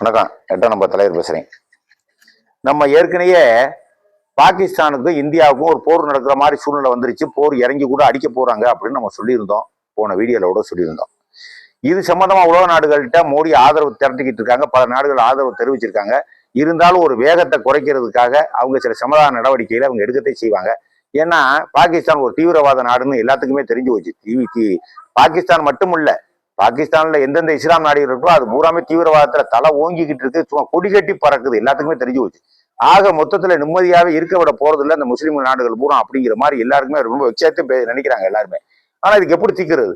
வணக்கம். எட்டாம் நம்ம தலைவர் பேசுறேன். நம்ம ஏற்கனவே பாகிஸ்தானுக்கும் இந்தியாவுக்கும் ஒரு போர் நடக்கிற மாதிரி சூழ்நிலை வந்துருச்சு. போர் இறங்கி கூட அடிக்க போறாங்க அப்படின்னு நம்ம சொல்லியிருந்தோம். போன வீடியோல கூட சொல்லியிருந்தோம். இது சம்பந்தமா உலக நாடுகள்கிட்ட மோடி ஆதரவு திரட்டிக்கிட்டு இருக்காங்க. பல நாடுகள் ஆதரவு தெரிவிச்சிருக்காங்க. இருந்தாலும் ஒரு வேகத்தை குறைக்கிறதுக்காக அவங்க சில சமாதான நடவடிக்கைகளை அவங்க எடுக்கத்தை செய்வாங்க. ஏன்னா பாகிஸ்தான் ஒரு தீவிரவாத நாடுன்னு எல்லாத்துக்குமே தெரிஞ்சு போச்சு. பாகிஸ்தான் மட்டும் இல்லை பாகிஸ்தான்ல எந்தெந்த இஸ்லாம் நாடுகள் இருக்கோ அது பூராமே தீவிரவாதத்துல தலை ஓங்கிக்கிட்டு இருக்கு. சும்மா கொடி கட்டி பறக்குது. எல்லாத்துக்குமே தெரிஞ்சு போச்சு. ஆக மொத்தத்துல நிம்மதியாவே இருக்க விட போறது இல்லை. இந்த முஸ்லீம் நாடுகள் பூரா அப்படிங்கிற மாதிரி எல்லாருக்குமே ரொம்ப வச்சேத்து நினைக்கிறாங்க எல்லாருமே. ஆனா இதுக்கு எப்படி தீக்கிறது?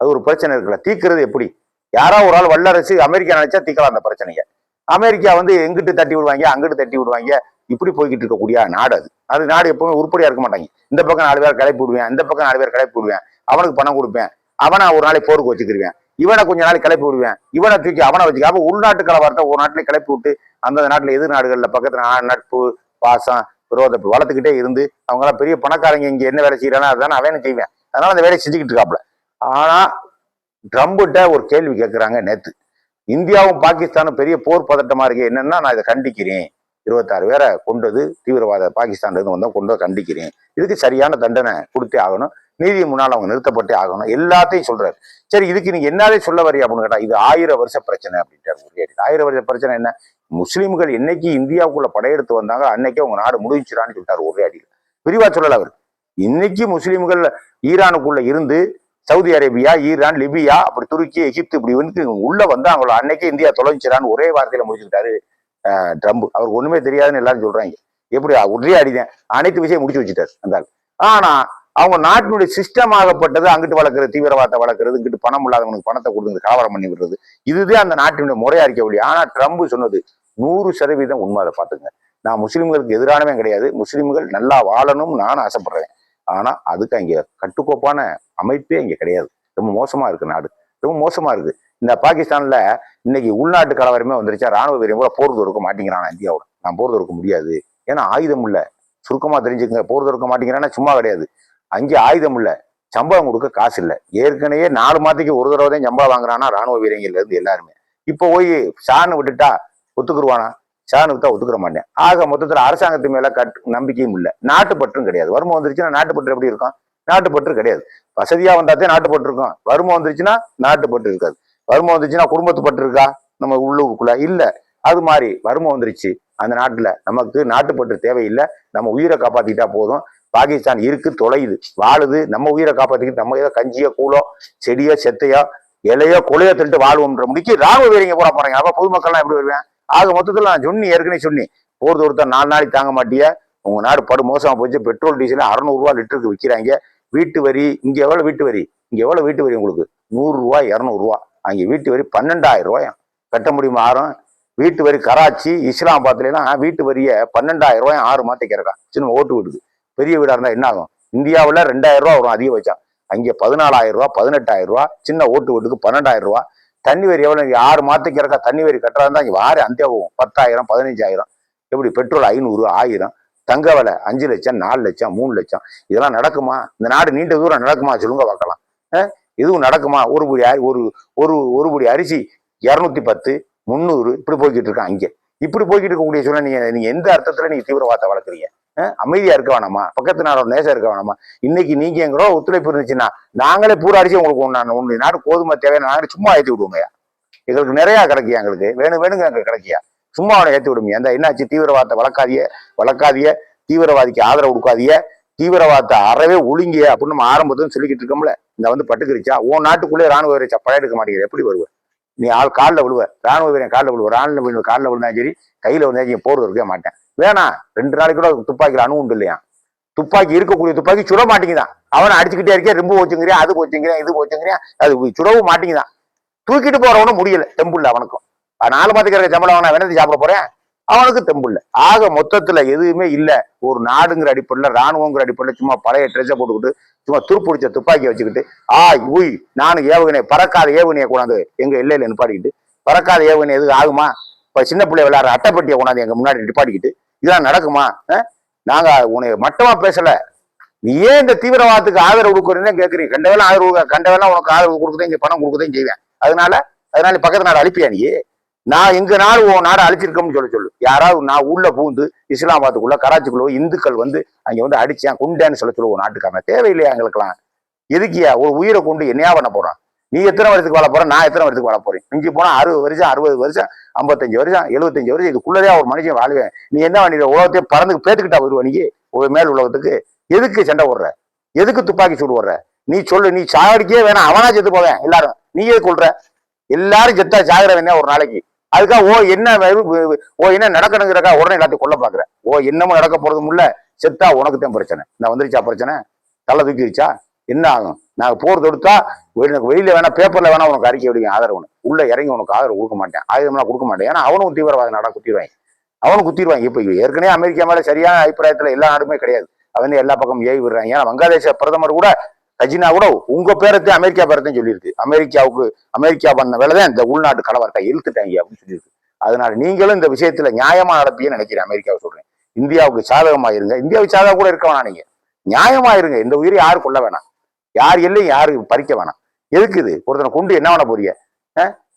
அது ஒரு பிரச்சனை இருக்குல்ல. தீக்கிறது எப்படி? யாரோ ஒரு ஆள் வல்லரசு அமெரிக்கா நினைச்சா தீக்கலாம் அந்த பிரச்சனையை. அமெரிக்கா வந்து எங்கிட்டு தட்டி விடுவாங்க? அங்கிட்டு தட்டி விடுவாங்க. இப்படி போய்கிட்டு இருக்கக்கூடிய நாடு அது. அது நாடு எப்பவுமே உருப்படியா இருக்க மாட்டாங்க. இந்த பக்கம் நாலு பேர் கிளப்பி விடுவேன். இந்த பக்கம் நாலு பேர் கிளப்பி விடுவேன். அவனுக்கு பணம் கொடுப்பேன். அவனை ஒரு நாளைக்கு போருக்கு வச்சுக்கிருவேன். இவனை கொஞ்ச நாள் கிளப்பி விடுவேன். இவனை தூக்கி அவனை வச்சுக்க. உள்நாட்டு கலவரத்தை ஒரு நாட்டிலே கிளப்பி விட்டு அந்த நாட்டில் எதிர் நாடுகளில் பக்கத்தில் நட்பு பாசம் விரோதத்தை வளர்த்துக்கிட்டே இருந்து அவங்களாம் பெரிய பணக்காரங்க இங்கே என்ன வேலை செய்யறானோ அதுதான் அவனே செய்வேன். அதனால அந்த வேலையை செஞ்சுக்கிட்டு இருக்காப்புல. ஆனால் ட்ரம்புட்ட ஒரு கேள்வி கேட்குறாங்க நேத்து. இந்தியாவும் பாகிஸ்தானும் பெரிய போர் பதட்டமாக இருக்கு. என்னன்னா நான் இதை கண்டிக்கிறேன். இருபத்தாறு பேரை கொண்டது தீவிரவாத பாகிஸ்தான்லேருந்து வந்தால் வந்தா கொண்டு வந்து கண்டிக்கிறேன். இதுக்கு சரியான தண்டனை கொடுத்தே ஆகணும். நீதி முன்னால் அவங்க நிறுத்தப்பட்டே ஆகணும். எல்லாத்தையும் சொல்றாரு. சரி இதுக்கு நீங்க என்னதே சொல்ல வரீ அப்படின்னு கேட்டா இது ஆயிரம் வருஷ பிரச்சனை அப்படின்ட்டாரு முருகேடி ஆயிரம் வருஷ பிரச்சனை என்ன? முஸ்லீம்கள் என்னைக்கு இந்தியாவுக்குள்ள படையெடுத்து வந்தாங்க அன்னைக்கே உங்க நாடு முடிஞ்சிடான்னு சொல்லிட்டாரு ஒரே அடியில் விரிவா சொல்லல அவர். இன்னைக்கு முஸ்லீம்கள் ஈரானுக்குள்ள இருந்து சவுதி அரேபியா ஈரான் லிபியா அப்படி துருக்கி எகிப்து இப்படி வந்து உள்ள வந்தாங்களோ அன்னைக்கே இந்தியா தொலைஞ்சிடான்னு ஒரே வார்த்தையில முடிச்சுக்கிட்டாரு ட்ரம்ப். அவருக்கு ஒண்ணுமே தெரியாதுன்னு எல்லாரும் சொல்றாங்க. எப்படி ஒரே அடிதான். அனைத்து விஷயம் முடிச்சு வச்சுட்டாரு அந்த ஆனா அவங்க நாட்டினுடைய சிஸ்டம் ஆகப்பட்டது அங்கிட்டு வளர்க்குறது தீவிரவாதத்தை வளர்க்குறது இங்கிட்டு பணம் இல்லாதவனுக்கு பணத்தை கொடுத்து கலவரம் பண்ணி விடுறது. இதுதான் அந்த நாட்டினுடைய முறையா இருக்க வழி. ஆனா ட்ரம்ப் சொன்னது நூறு சதவீதம் உண்மை அதை பார்த்துங்க. நான் முஸ்லீம்களுக்கு எதிரானவே கிடையாது. முஸ்லீம்கள் நல்லா வாழணும்னு நானும் ஆசைப்படுறேன். ஆனா அதுக்கு அங்கே கட்டுக்கோப்பான அமைப்பே இங்கே கிடையாது. ரொம்ப மோசமா இருக்கு நாடு. ரொம்ப மோசமா இருக்கு. இந்த பாகிஸ்தான்ல இன்னைக்கு உள்நாட்டு கலவரமே வந்துருச்சா? ராணுவ வீரம் கூட போர் தொடுக்க மாட்டேங்கிறான் இந்தியாவோட? நான் போர் தொடுக்க முடியாது. ஏன்னா ஆயுதம் இல்லை. சுருக்கமா தெரிஞ்சுக்கங்க. போர் தொடுக்க மாட்டேங்கிறான்னா சும்மா கிடையாது. அங்கே ஆயுதம் இல்லை. சம்பளம் கொடுக்க காசு இல்லை. ஏற்கனவே நாலு மாதத்துக்கு ஒரு தடவை தான் சம்பளம் வாங்குறானா ராணுவ வீரங்கள்ல இருந்து எல்லாருமே. இப்போ போய் ஷான்னு விட்டுட்டா ஒத்துக்குருவானா? சாணு விட்டா ஒத்துக்கிற மாட்டேன். ஆக மொத்தத்தில் அரசாங்கத்து மேல கட் நம்பிக்கையும் இல்லை. நாட்டுப்பற்றும் கிடையாது. வறுமை வந்துருச்சுன்னா நாட்டுப்பற்று எப்படி இருக்கும்? நாட்டுப்பற்று கிடையாது. வசதியா வந்தாத்தே நாட்டுப்பற்று இருக்கும். வறுமை வந்துருச்சுன்னா நாட்டுப்பற்று இருக்காது. வறுமை வந்துச்சுன்னா குடும்பத்து பற்று இருக்கா? நம்ம உள்ளுக்குள்ள இல்ல. அது மாதிரி வறுமை வந்துருச்சு. அந்த நாட்டில் நமக்கு நாட்டுப்பற்று தேவையில்லை. நம்ம உயிரை காப்பாத்திட்டா போதும். பாகிஸ்தான் இருக்கு தொலையுது. வாழுது நம்ம உயிரை காப்பாற்றிக்கிட்டு நம்ம ஏதோ கஞ்சியோ கூழோ செடியோ செத்தையோ இலையோ கொலையோ திருட்டு வாழ்வோம்ன்ற முடிக்கு ராணுவ வீரங்க போட போறாங்க அப்ப பொதுமக்கள்லாம் எப்படி வருவேன்? ஆக மொத்தத்துல நான் சொன்னி ஏற்கனவே சொன்னி போர் தொடுத்தா நாலு நாளைக்கு தாங்க மாட்டிய. உங்க நாடு படு மோசமா போச்சு. பெட்ரோல் டீசல் அறுநூறுவா லிட்டருக்கு விற்கிறாங்க. வீட்டு வரி இங்க எவ்வளவு வீட்டு வரி? இங்க எவ்வளவு வீட்டு வரி உங்களுக்கு? நூறு இரநூறுவா அங்க வீட்டு வரி பன்னெண்டாயிரம் ரூபாயாம் கட்ட முடியுமா ஆறும் வீட்டு வரி கராச்சி இஸ்லாமாபாத்லாம் வீட்டு வரியை பன்னெண்டாயிரம் ரூபாய் ஆறு மாத்திக்கிறக்கா. சின்ன ஓட்டு வீடுக்கு பெரிய வீடாக இருந்தால் என்ன ஆகும்? இந்தியாவில் ரெண்டாயிரம் ரூபா வரும் அதிகபட்சம் அங்கே பதினாலாயிரம் ரூபா பதினெட்டாயிரம் ரூபா சின்ன ஓட்டு வீட்டுக்கு பன்னெண்டாயிரம் ரூபா தண்ணி வரி எவ்வளோ ஆறு மாதத்துக்கு இறக்கா தண்ணி வரி கட்டுறா இருந்தால் இங்கே வாரி அந்த போகும் பத்தாயிரம் பதினஞ்சாயிரம். எப்படி? பெட்ரோல் ஐநூறு ஆயிரம். தங்க விலை அஞ்சு லட்சம் நாலு லட்சம் மூணு லட்சம். இதெல்லாம் நடக்குமா? இந்த நாடு நீண்ட தூரம் நடக்குமா? சொல்லுங்க பார்க்கலாம். இதுவும் நடக்குமா? ஒரு படி ஒரு ஒரு ஒரு படி அரிசி இரநூத்தி பத்து முந்நூறு இப்படி போய்கிட்டு இருக்கான் அங்கே. இப்படி போய்கிட்டு இருக்கக்கூடிய சூழ்நிலை நீங்க நீங்க எந்த அர்த்தத்துல நீங்க தீவிரவாதத்தை வளர்க்குறீங்க? அமைதியா இருக்க வேணாமா? பக்கத்து நாடோட நேசம் இருக்க வேணாமா? இன்னைக்கு நீங்க எங்களோ ஒத்துழைப்பு இருந்துச்சுன்னா நாங்களே பூரா அடிச்சு உங்களுக்கு ஒண்ணு ஒன்று நாடு கோதுமை தேவையான நாடு சும்மா ஏற்றி விடுவோங்கய்யா எங்களுக்கு நிறையா கிடைக்கியா எங்களுக்கு? வேணும் வேணுங்க எங்களுக்கு கிடைக்கியா? சும்மா அவனை ஏற்றி விடுமையா அந்த என்னாச்சு? தீவிரவாதத்தை வளர்க்காதிய வளர்க்காதிய தீவிரவாதிக்கு ஆதரவு கொடுக்காதிய தீவிரவாதத்தை அறவே ஒழுங்கிய அப்படின்னு நம்ம ஆரம்பத்துல சொல்லிக்கிட்டு இருக்கோம்ல. இந்த வந்து பட்டுக்கிருச்சா? உன் நாட்டுக்குள்ளே ராணுவ வீரச்சா பழைய எடுக்க மாட்டேங்கிற எப்படி வருவ நீ ஆள் காலில் விழுவ. ராணுவ வீரன் காலில் விழுவ. ராணுவ வீரன் காலில் விழுந்தாலும் சரி கையில விழுந்தா சரி போர் இருக்கவே மாட்டேன். வேணாம் ரெண்டு நாளைக்கு கூட துப்பாக்கியில் அணு உண்டு இல்லையா? துப்பாக்கி இருக்கக்கூடிய துப்பாக்கி சுட மாட்டேங்குதான் அவனை அடிச்சுக்கிட்டே இருக்கே ரொம்ப வச்சுங்கிறியா அது வச்சுங்கிறேன் இது வச்சுங்கிறேன் அது சுடவும் மாட்டேங்குதான் தூக்கிட்டு போறவனும் முடியல தெம்புள்ள அவனுக்கும். நாலு மாதத்துக்கு சம்பளம் அவனை வெனதி சாப்பிட போறேன். அவனுக்கு தெம்புள்ள ஆக மொத்தத்துல எதுவுமே இல்ல. ஒரு நாடுங்கிற அடிப்படையில ராணுவங்கிற அடிப்படையில சும்மா பழைய ட்ரெஸ்ஸை போட்டுக்கிட்டு சும்மா துருப்பிடிச்ச துப்பாக்கி வச்சுக்கிட்டு ஆ உய் நானும் ஏவுகணை பறக்காத ஏவுகணையை கொண்டாந்து எங்க இல்லையில நிப்பாடிக்கிட்டு பறக்காத ஏவுகணை எதுவும் ஆகுமா? இப்ப சின்ன பிள்ளை விளையாடுற அட்டைப்பட்டியை கொண்டாந்து எங்க முன்னாடி நிப்பாடிக்கிட்டு இதெல்லாம் நடக்குமா? நாங்க உனக்கு மட்டமா பேசல. நீ ஏன் இந்த தீவிரவாதத்துக்கு ஆதரவு கொடுக்குறேன்னு கேட்குறீங்க கண்டவெல்லாம் ஆதரவு கண்டவெல்லாம் உனக்கு ஆதரவு கொடுக்குறேன் இங்க பணம் கொடுக்குறேன் செய்வேன். அதனால அதனால பக்கத்து நாடு அழிப்பியா நீ? நான் எங்க நாடு உன் நாடு அழிச்சிருக்கோம்னு சொல்ல சொல்லு. யாராவது நான் உள்ள பூந்து இஸ்லாமாபாத்துக்குள்ள கராச்சிக்குள்ள இந்துக்கள் வந்து அங்க வந்து அடிச்சேன் குண்டேன்னு சொல்ல சொல்லு உன் நாட்டுக்காரன். தேவையில்லையா எங்களுக்கெல்லாம்? எதுக்கியா? ஒரு உயிரை கொண்டு என்னையா பண்ண போறான்? நீ எத்தனை வருஷத்துக்கு வாழ போற? நான் எத்தனை வருஷத்துக்கு வாழ போறேன்? மிஞ்சி போனா அறுபது வருஷம் அறுபது வருஷம் ஐம்பத்தஞ்சு வருஷம் எழுபத்தஞ்சு வருஷம் இதுக்குள்ளதே ஒரு மனுஷன் வாழ்வேன். நீ என்ன பண்ணிடுற உலகத்தையே பறந்து பேத்துக்கிட்டா வருவ நீ? மேல் உலகத்துக்கு. எதுக்கு சண்டை போடுற? எதுக்கு துப்பாக்கி சூடு போடுற? நீ சொல்லு நீ சாகடிக்கே வேணாம். அவனா செத்து போவேன். எல்லாரும். நீயே கொள்ற எல்லாரும் செத்தா சாகிற வேணா ஒரு நாளைக்கு? அதுக்காக ஓ என்ன ஓ என்ன நடக்கணுங்கிறக்கா உடனே எல்லாத்தையும் கொல்ல பாக்குறேன். ஓ என்னமோ நடக்க போறதும் இல்ல செத்தா உனக்கு தான் பிரச்சனை. நான் வந்துருச்சா பிரச்சனை? தலை தூக்கிடுச்சா என்ன ஆகும்? நான் போர் தொடுத்தா எனக்கு வெளியில வேணா பேப்பர்ல வேணா உனக்கு அறிக்கை விடுவேன் ஆதரவு உள்ள இறங்கி உனக்கு ஆதரவு கொடுக்க மாட்டேன். ஆயுதம்லாம் கொடுக்க மாட்டேன். ஏன்னா அவனும் தீவிரவாத நாடா குத்திடுவாங்க அவனும் குத்திடுவாங்க இப்ப ஏற்கனவே அமெரிக்கா மேல சரியான அபிப்பிராயத்துல எல்லா நாடுமே கிடையாது. அவன் எல்லா பக்கம் ஏவி விடுறாங்க ஏன்னா வங்காளதேச பிரதமர் கூட கஜினா கூட உங்க பேரத்தையும் அமெரிக்கா பேரத்தையும் சொல்லியிருக்கு. அமெரிக்காவுக்கு அமெரிக்கா பண்ண வேலை தான் இந்த உள்நாட்டு கலவரத்தை இழுத்துட்டாங்க அப்படின்னு சொல்லியிருக்கு. அதனால நீங்களும் இந்த விஷயத்துல நியாயமா நடப்பீங்கன்னு நினைக்கிறேன் அமெரிக்காவை சொல்றேன். இந்தியாவுக்கு சாதகமா இருங்க. இந்தியாவுக்கு சாதகம் கூட இருக்க வேணாம் நீங்க. நியாயமா இருங்க. இந்த உயிரை யாரு கொள்ள வேணாம். யார் எல்லையும் யாரு பறிக்க வேணாம். எதுக்கு இது? ஒருத்தனை கொண்டு என்ன பண்ண போறீங்க?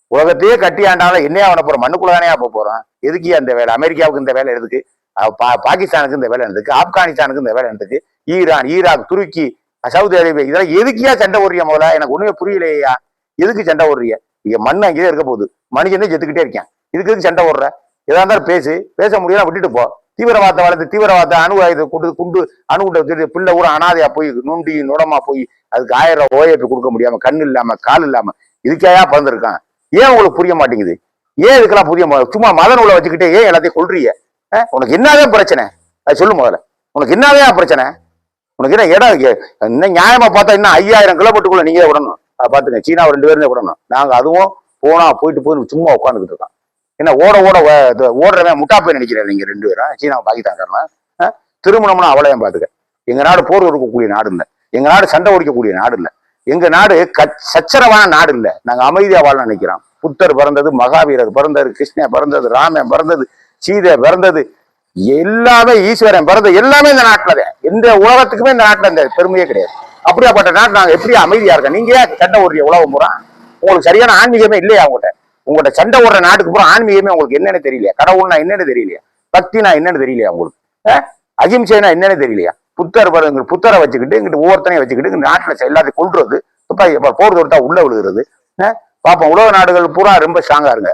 உலகத்தையே கட்டி ஆண்டாலும் என்னையா பண்ண போறோம்? மண்ணுக்குள்ள தானே போக போறோம்? எதுக்கு அந்த வேலை? அமெரிக்காவுக்கு இந்த வேலை எதுக்கு? பா- பாகிஸ்தானுக்கு இந்த வேலை எதுக்கு ஆப்கானிஸ்தானுக்கு இந்த வேலை எதுக்கு ஈரான் ஈராக் துருக்கி சவுதி அரேபியா இதெல்லாம் எதுக்கியா சண்டை ஓடுறியா முதல்ல? எனக்கு ஒண்ணுமே புரியலையா? எதுக்கு சண்டை ஓடுறிய இங்க மண் அங்கேயே இருக்க போகுது. மனுஷனே செத்துக்கிட்டே இருக்கேன். இதுக்கு எதுக்கு சண்டை ஓடுற? எதா இருந்தாலும் பேசு. பேச முடியல விட்டுட்டு போ. தீவிரவாதத்தை வளர்த்து தீவிரவாத அணு ஆயுத கொண்டு குண்டு அணு குண்டை பிள்ளை ஊர அனாதையா போய் நொண்டி நுடமா போய் அதுக்கு ஆயிரம் ரூபாய் ஓஏபி கொடுக்க முடியாம கண் இல்லாம கால் இல்லாம இதுக்காயா பிறந்திருக்கான்? ஏன் உங்களுக்கு புரிய மாட்டேங்குது? ஏன் இதுக்கெல்லாம் புரிய மா- சும்மா மத நூலை வச்சுக்கிட்டே ஏன் எல்லாத்தையும் கொள்றீங்க உனக்கு என்னதான் பிரச்சனை? அது சொல்லு முதல்ல. உனக்கு என்னதான் பிரச்சனை? உனக்கு என்ன இடம் இருக்கு? இன்னும் நியாயமா பார்த்தா இன்னும் ஐயாயிரம் கிலோமீட்டருக்குள்ள நீங்க விடணும். அதை பாத்துங்க சீனா ரெண்டு பேருமே விடணும். நாங்க அதுவும் போனா போயிட்டு போய் சும்மா உட்காந்துக்கிட்டு இருக்கோம் என்ன ஓட ஓட ஓடுறவன் முட்டா போய் நினைக்கிறேன் நீங்க ரெண்டு பேரும். சீனா பாகிஸ்தான் திருமணம்னா அவளையும் பாத்துக்க. எங்க நாடு போர் இருக்கக்கூடிய நாடு இல்லை. எங்க நாடு சண்டை ஒடிக்கக்கூடிய நாடு இல்லை. எங்க நாடு கச்- சச்சரவான நாடு இல்லை. நாங்க அமைதியா வாழ நினைக்கிறோம். புத்தர் பிறந்தது மகாவீரர் பிறந்தது கிருஷ்ணன் பிறந்தது ராமன் பிறந்தது சீதை பிறந்தது எல்லாமே ஈஸ்வரன் பிறந்தது எல்லாமே இந்த நாட்டில் இந்த உலகத்துக்குமே இந்த நாட்டில் இந்த பெருமையே கிடையாது. அப்படியாப்பட்ட நாட்டு நாங்க எப்படி அமைதியா இருக்கோம்? நீங்க ஏன் சண்டை ஓடுறிய உலகம் பூரா. உங்களுக்கு சரியான ஆன்மீகமே இல்லையா உங்கள்கிட்ட உங்கள்கிட்ட சண்டை ஓடுற நாட்டுக்கு பூரா ஆன்மீகமே உங்களுக்கு என்னன்னு தெரியலையா? கடவுள்னா என்னன்னு தெரியலையா? பக்தினா என்னன்னு தெரியலையா உங்களுக்கு? அகிம்சைனா என்னன்னு தெரியலையா? புத்தர் பருங்க புத்தரை வச்சுக்கிட்டு இங்கிட்டு ஒவ்வொருத்தனையும் வச்சுக்கிட்டு இங்க நாட்டுல எல்லாத்தையும் கொள்றது இப்போ போர் தொடுத்தா உள்ள விழுகிறது. பார்ப்போம் உலக நாடுகள் பூரா ரொம்ப ஸ்ட்ராங்கா இருங்க.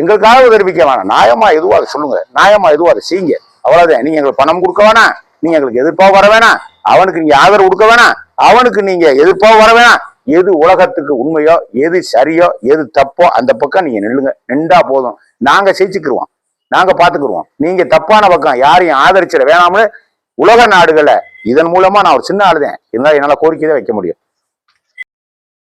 எங்களுக்காக தெரிவிக்க வேணாம். நியாயமா எதுவும் அதை சொல்லுங்க. நியாயமா எதுவும் அதை செய்யுங்க. அவ்வளவுதான். நீங்க எங்களுக்கு பணம் கொடுக்க வேணாம். நீங்க எங்களுக்கு எதிர்ப்பாக வர வேணாம். அவனுக்கு நீங்க ஆதரவு கொடுக்க வேணாம். அவனுக்கு நீங்க எதிர்ப்பாக வர வேணாம். எது உலகத்துக்கு உண்மையோ எது சரியோ எது தப்போ அந்த பக்கம் நீங்க நில்லுங்க. நின்றா போதும். நாங்க செஞ்சுக்கிருவோம் நாங்க பாத்துக்கிருவோம். நீங்க தப்பான பக்கம் யாரையும் ஆதரிச்சிட வேணாம்னு உலக நாடுகளை இதன் மூலமா நான் ஒரு சின்ன ஆளுதேன். இருந்தாலும் என்னால கோரிக்கை தான் வைக்க முடியும்.